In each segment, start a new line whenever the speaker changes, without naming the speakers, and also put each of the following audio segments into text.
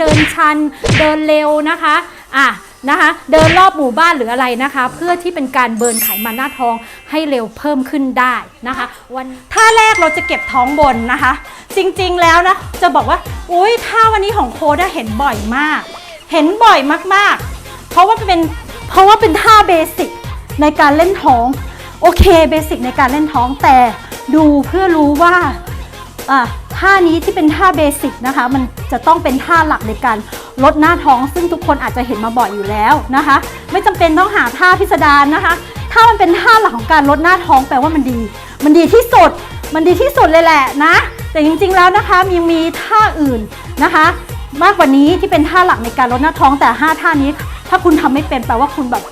เดินชัน เดินเร็วนะคะอะนะคะ เดินรอบหมู่บ้านหรืออะไรนะคะ เพื่อที่เป็นการเบิร์นไขมันหน้าท้องให้เร็วเพิ่มขึ้นได้นะคะ วันท่าแรกเราจะเก็บท้องบนนะคะ จริงๆแล้วนะจะบอกว่าอุ้ยท่าวันนี้ของโค้ดอะเห็นบ่อยมาก เห็นบ่อยมากๆ เพราะว่าเป็นเพราะว่าเป็นท่าเบสิกในการเล่นท้องโอเคเบสิกในการเล่นท้องแต่ดูเพื่อรู้ว่าอะ ท่านี้ที่เป็นท่าเบสิกนะคะ มันจะต้องเป็นท่าหลักในการลดหน้าท้อง ซึ่งทุกคนอาจจะเห็นมาบ่อยอยู่แล้วนะคะ ไม่จำเป็นต้องหาท่าพิสดารนะคะ ถ้ามันเป็นท่าหลักของการลดหน้าท้องแปลว่ามันดี มันดีที่สุด มันดีที่สุดเลยแหละนะ แต่จริงๆแล้วนะคะยังมีท่าอื่นนะคะ มากกว่านี้ที่เป็นท่าหลักในการลดหน้าท้องแต่ 5 ท่านี้ ถ้าคุณทำไม่เป็นแปลว่าคุณแบบ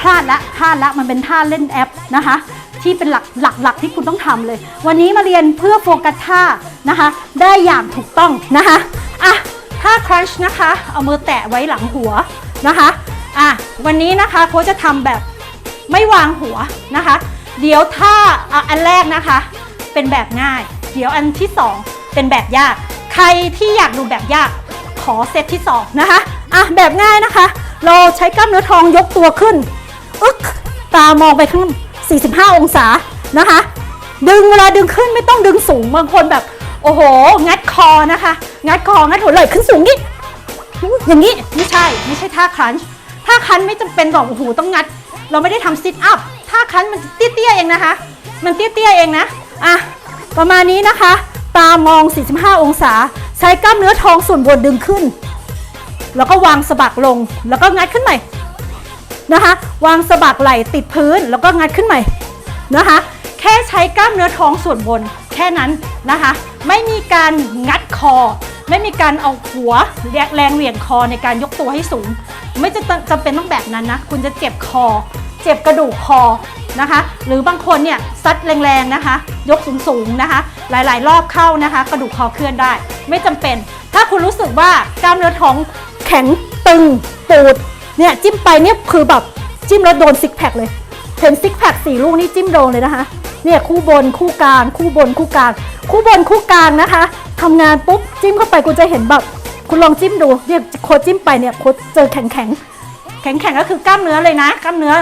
พลาดละพลาดละมันเป็นท่าเล่นแอปนะคะ ที่เป็นหลักหลักหลักที่คุณต้องทำเลย วันนี้มาเรียนเพื่อโฟกัสท่านะคะ ได้อย่างถูกต้องนะคะอะท่าครัชนะคะ เอามือแตะไว้หลังหัวนะคะอะวันนี้นะคะโค้ชจะทำแบบไม่วางหัวนะคะ เดี๋ยวท่าอันแรกนะคะ เป็นแบบง่าย เดี๋ยวอันที่สองเป็นแบบยาก ใครที่อยากดูแบบยากขอเซตที่สองนะคะอะแบบง่ายนะคะ เราใช้กล้ามเนื้อท้องยกตัวขึ้น อึ๊กตามองไปข้าง 45 องศานะคะ ดึงเวลาดึงขึ้นไม่ต้องดึงสูงบางคนแบบ โอ้โห งัดคอนะคะ งัดคองัดหัวไหล่ขึ้นสูงนี่อย่างนี้ไม่ใช่ไม่ใช่ท่าครันช์ท่าครันช์ไม่จำเป็นหรอกโอ้โหต้องงัด เราไม่ได้ทำซิทอัพท่าครันช์มันเตี้ยๆเองนะคะ มันเตี้ยๆเองนะอะประมาณนี้นะคะ ตามอง 45 องศา ใช้กล้ามเนื้อท้องส่วนบนดึงขึ้น แล้วก็วางสะบักลงแล้วก็งัดขึ้นใหม่ นะคะ วางสะบักไหล่ติดพื้นแล้วก็งัดขึ้นใหม่นะคะ แค่ใช้กล้ามเนื้อท้องส่วนบนแค่นั้นนะคะ ไม่มีการงัดคอ ไม่มีการเอาหัวแรงเหวี่ยงคอในการยกตัวให้สูง ไม่จะจำเป็นต้องแบบนั้นนะ คุณจะเจ็บคอ เจ็บกระดูกคอนะคะ หรือบางคนเนี่ยซัดแรงๆนะคะ ยกสูงๆนะคะ หลายๆ รอบเข้านะคะ กระดูกคอเคลื่อนได้ ไม่จำเป็น ถ้าคุณรู้สึกว่ากล้ามเนื้อท้องแข็งตึงปูด เนี่ยจิ้มไปเนี่ยคือแบบจิ้มแล้วโดนซิกแพคเลยเห็นซิกแพคสี่ลูกนี่จิ้มโดนเลยนะคะ เนี่ยคู่บนคู่กลาง คู่บนคู่กลาง คู่บนคู่กลางนะคะทำงานปุ๊บจิ้มเข้าไปคุณจะเห็นแบบคุณลองจิ้มดูเนี่ยโคจิ้มไปเนี่ยโคเจอแข็งแข็งแข็งแข็งก็คือกล้ามเนื้อเลยนะกล้ามเนื้อ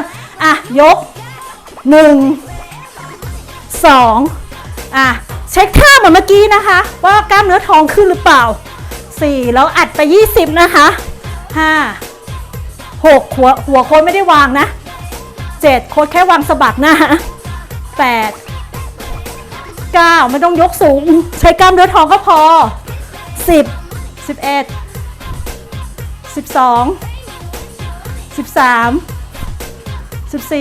อะยกหนึ่งสองอะเช็คท่าเหมือนเมื่อกี้นะคะ ว่ากล้ามเนื้อท้องขึ้นหรือเปล่าสี่แล้วอัดไป 20 นะคะห้า 6 หัวหัวโค้ดไม่ได้วางนะ 7 โค้ดแค่วางสะบักหน้า 8 9 ไม่ต้องยกสูง ใช้กล้ามเนื้อท้องก็พอ 10 11 12 13 14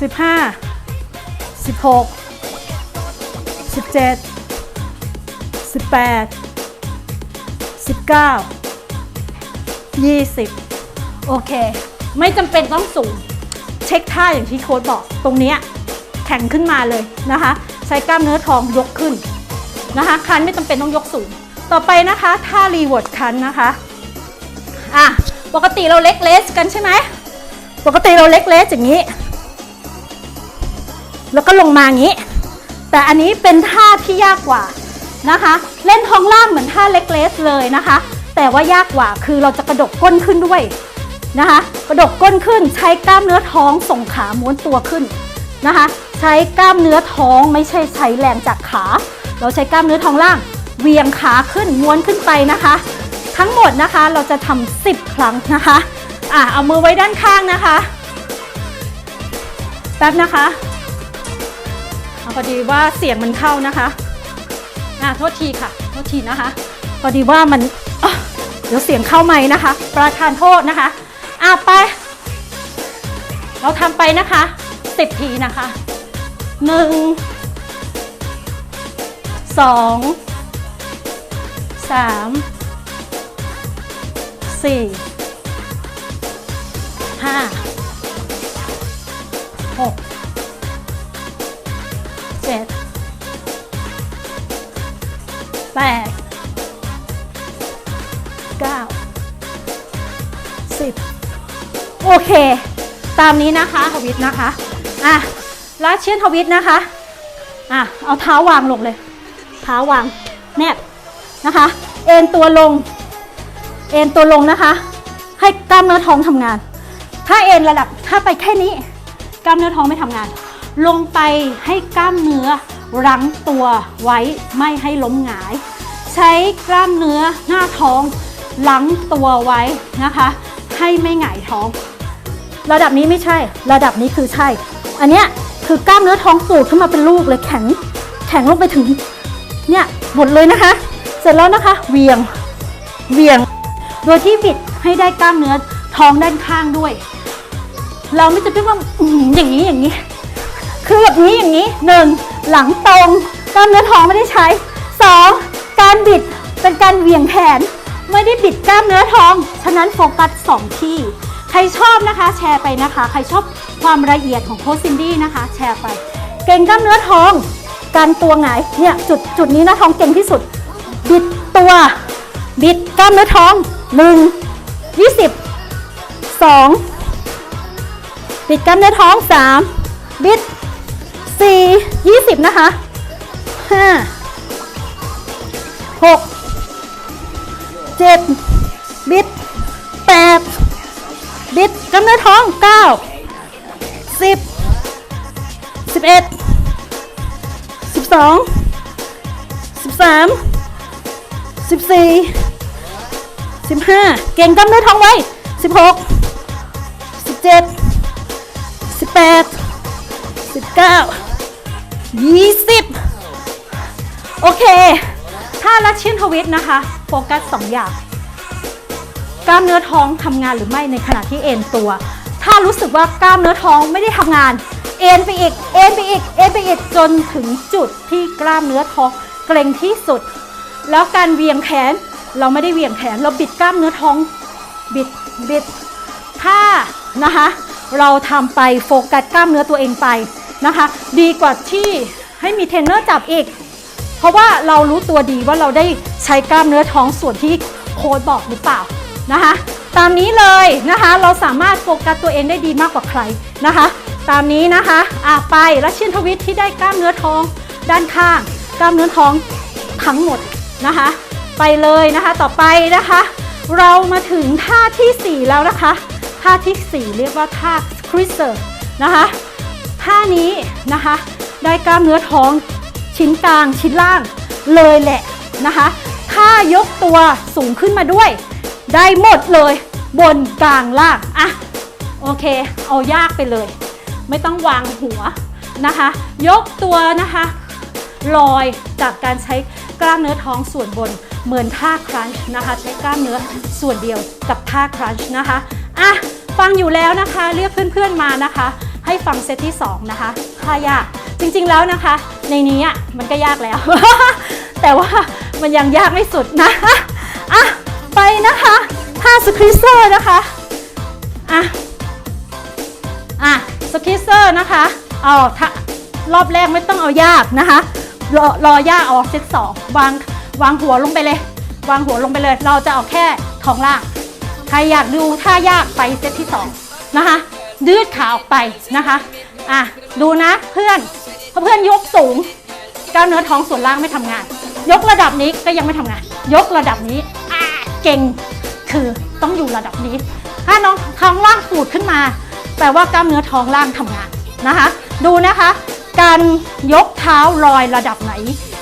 15 16 17 18 19 20 โอเค ไม่จำเป็นต้องสูง เช็คท่าอย่างที่โค้ดบอก ตรงนี้แข็งขึ้นมาเลยนะคะ ใช้กล้ามเนื้อท้องยกขึ้นนะคะ คันไม่จำเป็นต้องยกสูง ต่อไปนะคะท่ารีเวิร์ดคันนะคะ อะ ปกติเราเล็กเลสกันใช่ไหม ปกติเราเล็กเลสอย่างนี้ แล้วก็ลงมาอย่างนี้ แต่อันนี้เป็นท่าที่ยากกว่านะคะ เล่นท้องล่างเหมือนท่าเล็กเลสเลยนะคะ แต่ว่ายากกว่าคือเราจะกระดกก้นขึ้นด้วยนะคะ กระดกก้นขึ้นใช้กล้ามเนื้อท้องส่งขาม้วนตัวขึ้นนะคะ ใช้กล้ามเนื้อท้องไม่ใช่ใช้แรงจากขา เราใช้กล้ามเนื้อท้องล่าง เวียงขาขึ้นม้วนขึ้นไปนะคะ ทั้งหมดนะคะเราจะทำ10 ครั้งนะคะอะเอามือไว้ด้านข้างนะคะแป๊บนะคะเอาพอดีว่าเสียงมันเข้านะคะอะโทษทีค่ะ โทษทีนะคะ พอดีว่ามันอ เดี๋ยวเสียงเข้าไหมนะคะ ประทานโทษนะคะอะไป เราทำไปนะคะสิบทีนะคะหนึ่งสองสามสี่ห้าหกเจ็ดแปด โอเค ตามนี้นะคะทวิตนะคะอะลาเชียนทวิตนะคะอะเอาเท้าวางลงเลย เท้าวางแนบนะคะ เอ็นตัวลง เอ็นตัวลงนะคะ ให้กล้ามเนื้อท้องทำงาน ถ้าเอ็นระดับถ้าไปแค่นี้ กล้ามเนื้อท้องไม่ทำงาน ลงไปให้กล้ามเนื้อรั้งตัวไว้ไม่ให้ล้มหงาย ใช้กล้ามเนื้อหน้าท้องรั้งตัวไว้นะคะ ให้ไม่หงายท้อง ระดับนี้ไม่ใช่ ระดับนี้คือใช่ อันเนี้ยคือกล้ามเนื้อท้องปูดขึ้นมาเป็นลูกเลยแข็ง แข็งลงไปถึง เนี่ยหมดเลยนะคะ เสร็จแล้วนะคะเวียงเวียง โดยที่บิดให้ได้กล้ามเนื้อท้องด้านข้างด้วย เราไม่จะเป็นว่าอย่างนี้อย่างนี้ คือแบบนี้อย่างนี้หนึ่งหลังตรงกล้ามเนื้อท้องไม่ได้ใช้สองการบิดเป็นการเวียงแขน ไม่ได้บิดกล้ามเนื้อท้อง ฉะนั้นโฟกัสสองที่ ใครชอบนะคะ แชร์ไปนะคะ ใครชอบความละเอียดของโคชซินดี้นะคะ แชร์ไป เก่งกล้ามเนื้อท้อง การตัวหงายเนี่ยจุดจุดนี้นะท้องเก่งที่สุด บิดตัว บิดกล้ามเนื้อท้องหนึ่งยี่สิบสองบิดกล้ามเนื้อท้องสามบิดสี่ยี่สิบนะคะห้าหก เจ็ดบิดแปดบิดกำเนิดท้องเก้าสิบสิบเอ็ดสิบสองสิบสามสิบสี่สิบห้าเก่งกำเนิดท้องไว้สิบหกสิบเจ็ดสิบแปดสิบเก้ายี่สิบโอเค ถ้าลัชเชียนทวิตนะคะ โฟกัสสองอย่าง กล้ามเนื้อท้องทำงานหรือไม่ในขณะที่เอ็นตัว ถ้ารู้สึกว่ากล้ามเนื้อท้องไม่ได้ทำงาน เอ็นไปอีก เอ็นไปอีก เอ็นไปอีกจนถึงจุดที่กล้ามเนื้อท้องเกร็งที่สุด แล้วการเวียงแขนเราไม่ได้เวียงแขนเราบิดกล้ามเนื้อท้องบิดบิดถ้านะคะเราทำไปโฟกัสกล้ามเนื้อตัวเองไปนะคะ ดีกว่าที่ให้มีเทรนเนอร์จับอีก เพราะว่าเรารู้ตัวดีว่าเราได้ใช้กล้ามเนื้อท้องส่วนที่โค้ดบอกหรือเปล่านะคะ ตามนี้เลยนะคะเราสามารถโฟกัสตัวเองได้ดีมากกว่าใครนะคะ ตามนี้นะคะอะไปแล้วชินทวิทย์ที่ได้กล้ามเนื้อท้องด้านข้าง กล้ามเนื้อท้องทั้งหมดนะคะ ไปเลยนะคะต่อไปนะคะ เรามาถึงท่าทีสี่4 แล้วนะคะ ท่าที่ 4 เรียกว่าท่าคริสเซอร์นะคะท่านี้นะคะ ได้กล้ามเนื้อท้อง ชิ้นกลางชิ้นล่างเลยแหละนะคะ ถ้ายกตัวสูงขึ้นมาด้วย ได้หมดเลยบนกลางล่างอะโอเค เอายากไปเลย ไม่ต้องวางหัวนะคะ ยกตัวนะคะลอยจากการใช้กล้ามเนื้อท้องส่วนบนเหมือนท่าครันช์นะคะ ใช้กล้ามเนื้อส่วนเดียวกับท่าครันช์นะคะอะฟังอยู่แล้วนะคะ เรียกเพื่อนๆมานะคะ ให้ฟังเซตที่ 2 นะคะท่ายากจริงๆแล้วนะคะ ในนี้อะมันก็ยากแล้ว แต่ว่ามันยังยากไม่สุดนะอะไปนะคะท่าสคริเซอร์นะคะอะอะสคิสเซอร์นะคะเอาถ้ารอบแรกไม่ต้องเอายากนะคะรอรอยากเอาเซตสองวางวางหัวลงไปเลย วางหัวลงไปเลย เราจะเอาแค่ท้องล่างใครอยากดูท่ายากไปเซตที่สองนะคะยืดขาออกไปนะคะอะดูนะเพื่อน เพราะเพื่อนยกสูงกล้ามเนื้อท้องส่วนล่างไม่ทำงาน ยกระดับนี้ก็ยังไม่ทำงาน ยกระดับนี้เก่งคือต้องอยู่ระดับนี้ ถ้าน้องท้องล่างปูดขึ้นมา แปลว่ากล้ามเนื้อท้องล่างทำงานนะคะ ดูนะคะ การยกเท้าลอยระดับไหน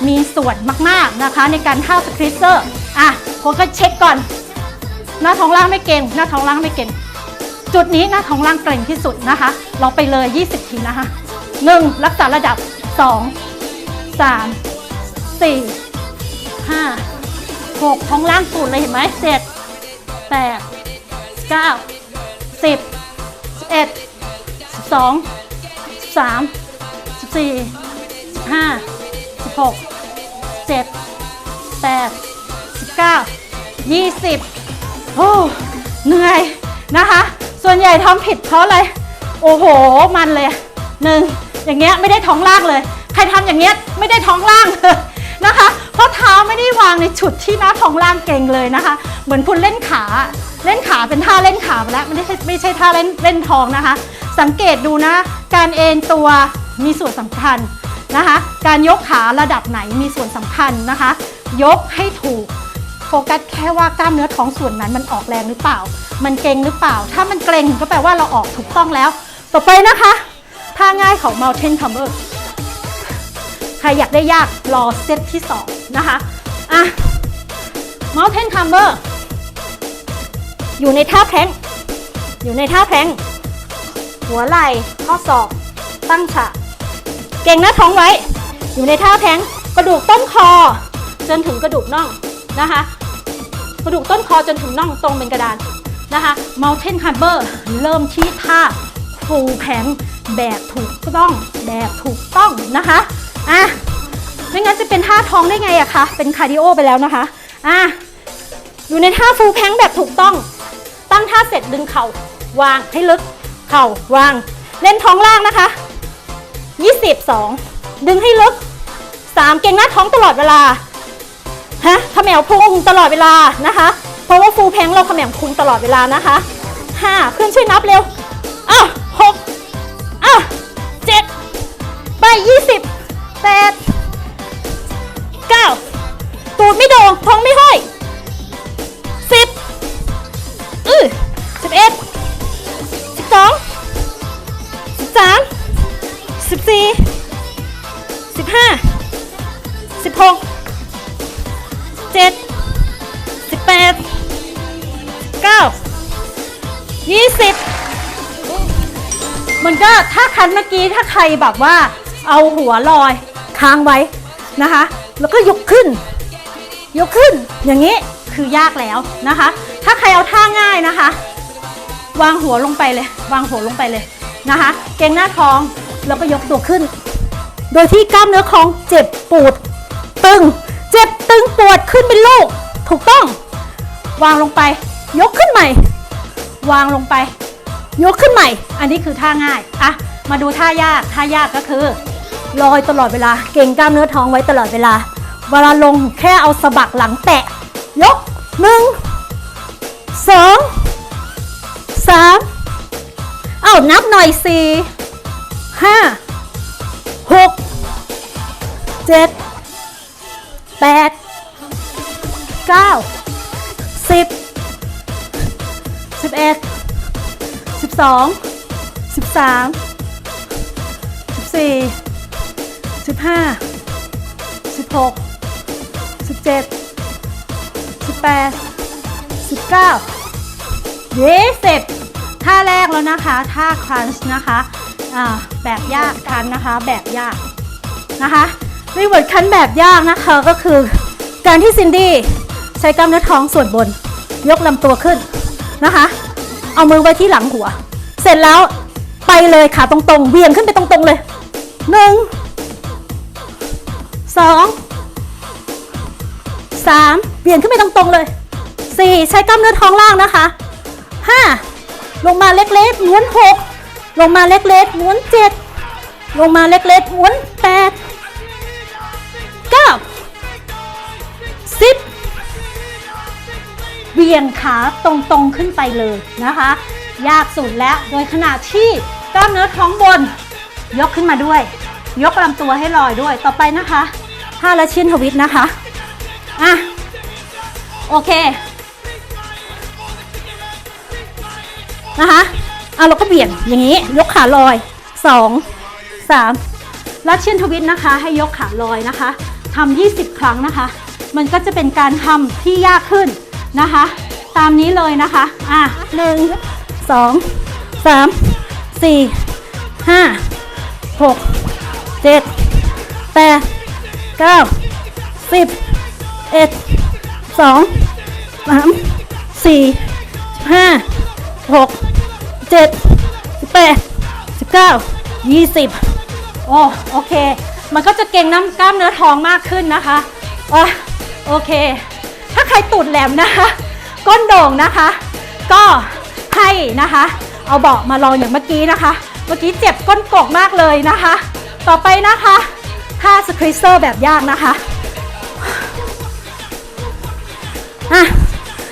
มีส่วนมากๆนะคะในการท่าสคริสเซอร์อะผมก็เช็คก่อน หน้าท้องล่างไม่เก่ง หน้าท้องล่างไม่เก่งจุดนี้หน้าท้องล่างเกร็งที่สุดนะคะลองไปเลย 20 ทีนะคะ 1. รักษาระดับ 2 3 4 5 6ท้องล่างปูดเลยเห็นไหมเจ็ดแปดเก้าสิบสิบเอ็ดสิบสองสิบสามสิบสี่สิบห้าสิบหกเจ็ดแปดสิบเก้ายี่สิบโอ้เหนื่อยนะคะ ส่วนใหญ่ทำผิดเพราะอะไร โอ้โห มันเลยหนึ่ง อย่างเงี้ยไม่ได้ท้องล่างเลย ใครทำอย่างเงี้ยไม่ได้ท้องล่างเลยนะคะ เพราะเท้าไม่ได้วางในจุดที่หน้าท้องล่างเก่งเลยนะคะ เหมือนคุณเล่นขาเล่นขาเป็นท่าเล่นขาไปแล้วไม่ได้ไม่ใช่ท่าเล่นเล่นท้องนะคะ สังเกตดูนะ การเอนตัวมีส่วนสำคัญนะคะ การยกขาระดับไหนมีส่วนสำคัญนะคะ ยกให้ถูกโฟกัสแค่ว่ากล้ามเนื้อท้องส่วนนั้นมันออกแรงหรือเปล่า มันเกร็งหรือเปล่า ถ้ามันเกร็งก็แปลว่าเราออกถูกต้องแล้ว ต่อไปนะคะ ท่าง่ายของ Mountain Climber ใครอยากได้ยาก รอเซตที่ 2 นะคะ อะ Mountain Climber อยู่ในท่าแพลงอยู่ในท่าแพลงหัวไหล่ข้อศอก ตั้งฉากเก่งหน้าท้องไว้ อยู่ในท่าแพลงก์กระดูกต้นคอ จนถึงกระดูกน่องนะคะ กระดูกต้นคอจนถึงน่องตรงเป็นกระดานนะคะ Mountain Climber เริ่มที่ท่า full plank แบบถูกต้องแบบถูกต้องนะคะอะไม่งั้นจะเป็นท่าท้องได้ไงอะคะเป็นคาร์ดิโอไปแล้วนะคะอะอยู่ในท่า full plank แบบถูกต้อง ตั้งท่าเสร็จดึงเข่าวางให้ลึก เข่าวาง เล่นท้องล่างนะคะ22 ดึงให้ลึก 3 เก่งหน้าท้องตลอดเวลาฮะขมวพุงตลอดเวลานะคะ เพราะว่าฟูลแพงเราขมวพุงตลอดเวลานะคะ5เพื่อนช่วยนับเร็วอะ6 7ไป20 8 9ตูดไม่โด่งท้องไม่ห้อย10อือ11 12 13 14 15 16เจ็ดสิบแปดเก้ายี่สิบมันก็ถ้าคันเมื่อกี้ถ้าใครแบบว่า เอาหัวลอยค้างไว้นะคะ แล้วก็ยกขึ้น ยกขึ้นอย่างนี้คือยากแล้วนะคะ ถ้าใครเอาท่าง่ายนะคะ วางหัวลงไปเลย วางหัวลงไปเลยนะคะ เกรงหน้าท้องแล้วก็ยกตัวขึ้น โดยที่กล้ามเนื้อของเจ็บปวดตึง เจ็บตึงปวดขึ้นเป็นลูก ถูกต้อง วางลงไป ยกขึ้นใหม่ วางลงไป ยกขึ้นใหม่ อันนี้คือท่าง่ายอะมาดูท่ายาก ท่ายากก็คือ ลอยตลอดเวลา เก่งกล้ามเนื้อท้องไว้ตลอดเวลา เวลาลงแค่เอาสะบักหลังแตะ ยกหนึ่งสองสามเอานับหน่อยสี่ห้าหกเจ็ดแปดเก้าสิบสิบเอ็ดสิบสองสิบสามสิบสี่ สิบห้าสิบหกสิบเจ็ดสิบแปดสิบเก้ายี่สิบท่าแรกแล้วนะคะ ท่าครันช์นะคะแบบยากคันนะคะ แบบยากนะคะรีเวิร์ดคันแบบยากนะคะก็คือการที่ซินดี้ใช้กล้ามเนื้อท้องส่วนบน ยกลำตัวขึ้นนะคะ เอามือไว้ที่หลังหัว เสร็จแล้วไปเลยขาตรงๆเวียงขึ้นไปตรงๆเลยหนึ่ง สองสามเวียงขึ้นไปตรงๆเลยสี่ใช้กล้ามเนื้อท้องล่างนะคะห้าลงมาเล็กๆม้วนหกลงมาเล็กๆม้วนเจ็ดลงมาเล็กๆหมุนแปดเก้าสิบเบี่ยงขาตรงๆขึ้นไปเลยนะคะ ยากสุดแล้วโดยขณะที่กล้ามเนื้อท้องบน ยกขึ้นมาด้วย ยกลำตัวให้ลอยด้วยต่อไปนะคะ ท่าละชินทวิตนะคะ อะ โอเค นะคะอะเราก็เบี่ยงอย่างนี้ ยกขาลอย 2 3 ลัดเชียนทวิตนะคะ ให้ยกขาลอยนะคะทำ20 ครั้งนะคะ มันก็จะเป็นการทำที่ยากขึ้นนะคะ ตามนี้เลยนะคะ อะหนึ่งสองสามสี่ห้าหกเจ็ดแปด เก้าสิบเอ็ดสองสามสี่ห้าหกเจ็ดสิบแปดสิบเก้ายี่สิบโอ้โอเค มันก็จะเก่งน้ำกล้ามเนื้อท้องมากขึ้นนะคะอะโอเค ถ้าใครตูดแหลมนะคะ ก้นโด่งนะคะ ก็ให้นะคะ เอาเบาะมาลองอย่างเมื่อกี้นะคะ เมื่อกี้เจ็บก้นกกมากเลยนะคะ ต่อไปนะคะ ท่าสคริสเซอร์แบบยากนะคะอะ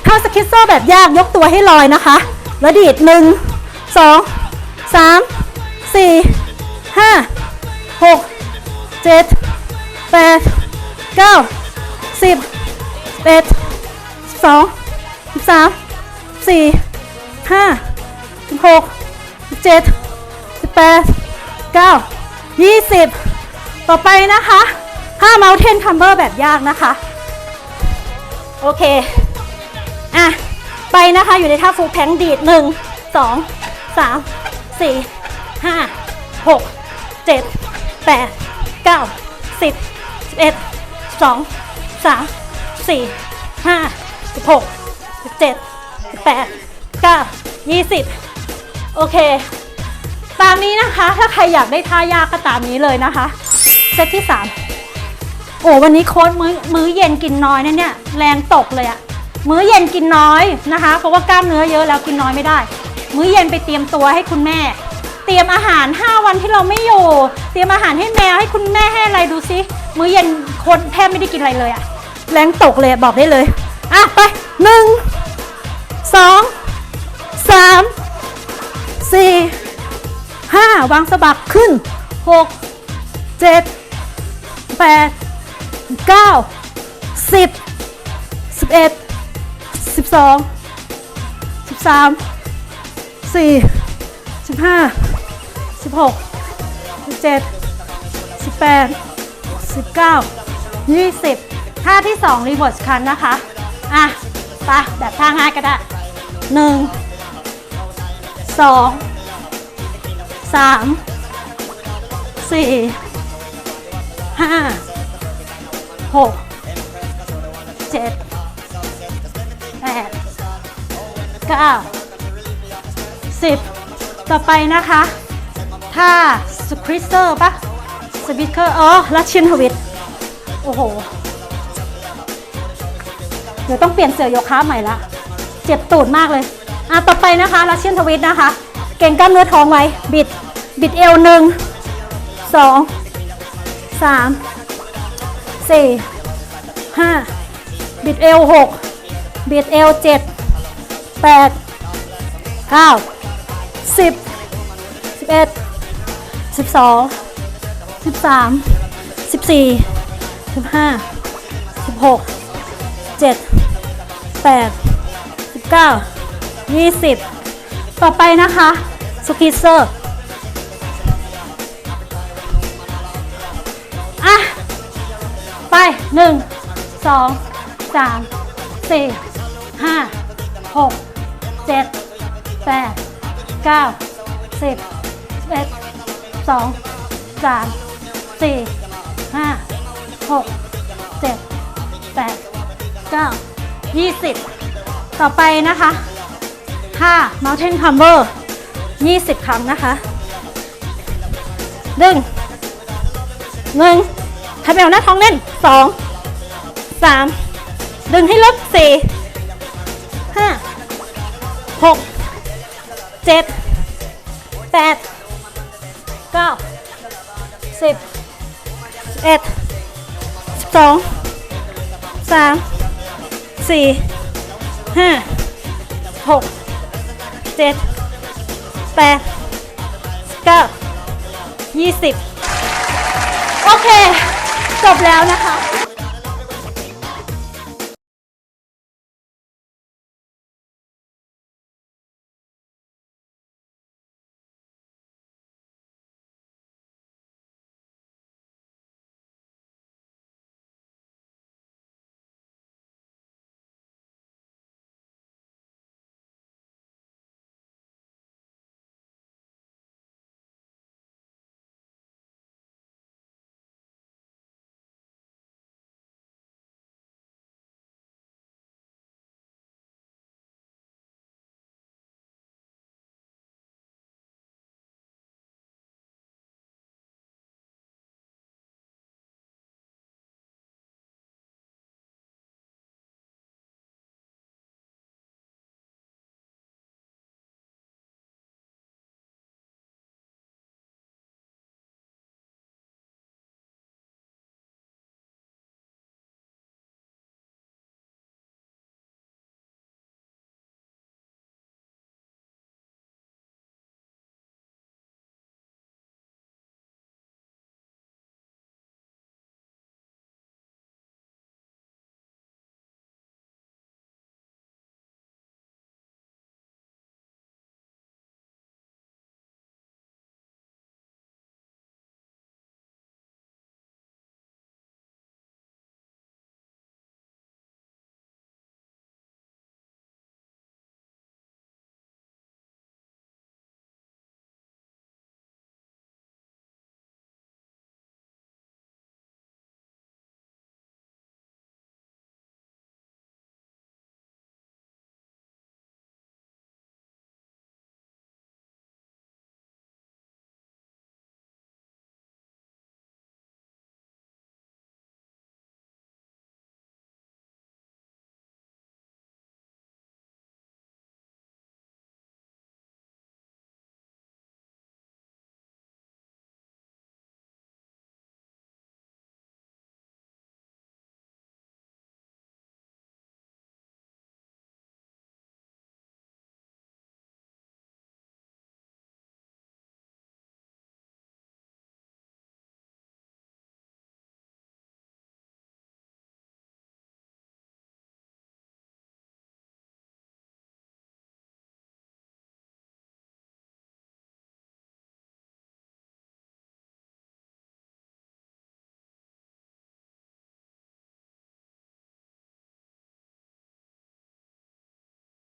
ท่าสคริสเซอร์แบบยากยกตัวให้ลอยนะคะแล้วดีดหนึ่งสองสามสี่ห้าหกเจ็ดแปดเก้าสิบเอ็ดสองสิบสามสี่ห้าสิบหกสิบเจ็ดสิบแปดเก้ายี่สิบ ต่อไปนะคะห้า mountain climber แบบยากนะคะ โอเค อะ ไปนะคะอยู่ในท่าฟูแพงดีดหนึ่งสองสามสี่ห้าหกเจ็ดแปดเก้าสิบสิบเอ็ดสองสามสี่ห้าสิบหกสิบเจ็ดสิบแปดเก้ายี่สิบโอเค ตามนี้นะคะ ถ้าใครอยากได้ท่ายากก็ตามนี้เลยนะคะ เซตที่สามโอ้วันนี้โค้ดมื้อมื้อเย็นกินน้อยนะเนี่ยแรงตกเลยอะมื้อเย็นกินน้อยนะคะ เพราะว่ากล้ามเนื้อเยอะแล้วกินน้อยไม่ได้ มื้อเย็นไปเตรียมตัวให้คุณแม่ เตรียมอาหาร 5 วันที่เราไม่อยู่ เตรียมอาหารให้แมวให้คุณแม่ให้อะไรดูซิมื้อเย็นคนแทบไม่ได้กินอะไรเลยอะแรงตกเลยบอกได้เลยอะไปหนึ่งสองสามสี่ห้าวางสะบักขึ้นหกเจ็ด แปดเก้าสิบสิบเอ็ดสิบสองสิบสามสี่สิบห้าสิบหกสิบเจ็ดสิบแปดสิบเก้ายี่สิบท่าที่สองรีเวิร์สคันนะคะ อะไปแบบท่าง่ายก็ได้หนึ่งสองสามสี่ ห้าหกเจ็ดแปดเก้าสิบต่อไปนะคะท่าสคริสเตอร์ปะสปิตเกอร์อ๋อลัชเชนทวิตโอ้โห เดี๋ยวต้องเปลี่ยนเสือโยคะใหม่ละ เจ็บตูดมากเลย อะ ต่อไปนะคะลัชเชียนทวิตนะคะ เก่งกล้ามเนื้อท้องไว้ บิด บิดเอวหนึ่งสอง สามสี่ห้าบิดเอวหกบิดเอวเจ็ดแปดเก้าสิบสิบเอ็ดสิบสองสิบสามสิบสี่สิบห้าสิบหกเจ็ดแปดสิบเก้ายี่สิบต่อไปนะคะสกิเซอร์ หนึ่งสองสามสี่ห้าหกเจ็ดแปดเก้าสิบเอ็ดสองสามสี่ห้าหกเจ็ดแปด9 20ต่อไปนะคะ5 Mountain Climber 20ครั้งนะคะ ดึงหนึ่ง ทำแมวหน้าท้องเล่น2 3ดึงให้ลึก4 5 6 7 8 9 10 11 12สามสี่ห้าหกเจ็ดแปดเก้ายี่สิบโอเค จบแล้วนะคะ